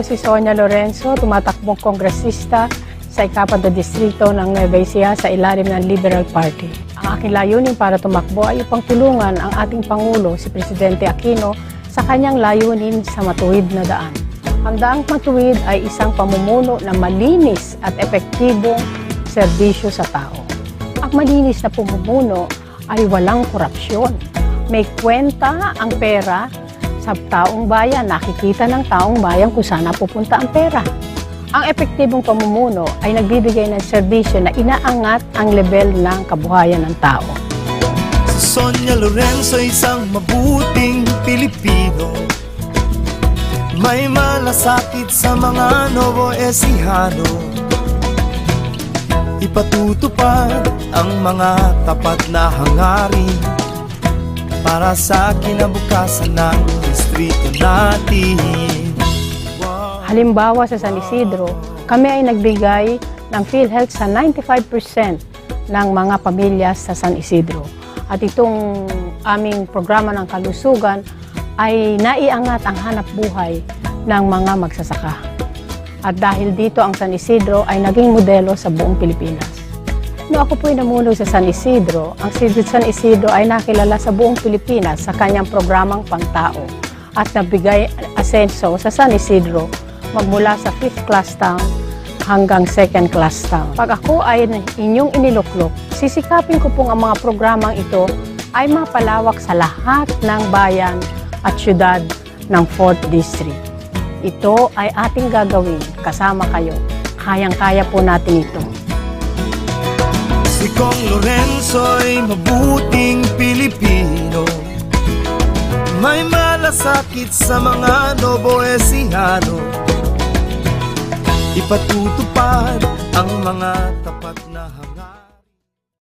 Ako si Sonia Lorenzo, tumatakbong kongresista sa ikapat na distrito ng Nueva Ecija sa ilalim ng Liberal Party. Ang aking layunin para tumakbo ay upang tulungan ang ating Pangulo, si Presidente Aquino, sa kanyang layunin sa matuwid na daan. Ang daang matuwid ay isang pamumuno na malinis at epektibong serbisyo sa tao. Ang malinis na pamumuno ay walang korupsyon. May kwenta ang pera sa taong bayan, nakikita ng taong bayan kung saan napupunta ang pera. Ang epektibong pamumuno ay nagbibigay ng serbisyo na inaangat ang level ng kabuhayan ng tao. Si Sonia Lorenzo isang mabuting Pilipino May malasakit sa mga Novo Ecijano Ipatutupad ang mga tapat na hangarin Para sa kinabukasan ng distrito natin. Halimbawa sa San Isidro, kami ay nagbigay ng PhilHealth sa 95% ng mga pamilya sa San Isidro. At itong aming programa ng kalusugan ay naiangat ang hanap buhay ng mga magsasaka. At dahil dito ang San Isidro ay naging modelo sa buong Pilipinas. No ako po'y namulog sa San Isidro, ang Sidid San Isidro ay nakilala sa buong Pilipinas sa kanyang programang Pangtao at nabigay asenso sa San Isidro magmula sa 5th class town hanggang 2nd class town. Pag ako ay inyong iniluklok, sisikapin ko pong ang mga programang ito ay mapalawak sa lahat ng bayan at syudad ng 4th District. Ito ay ating gagawin kasama kayo. Kayang-kaya po natin ito. Kong Lorenzo'y mabuting Pilipino. May malasakit sa mga Novo Ecijano Ipatutupad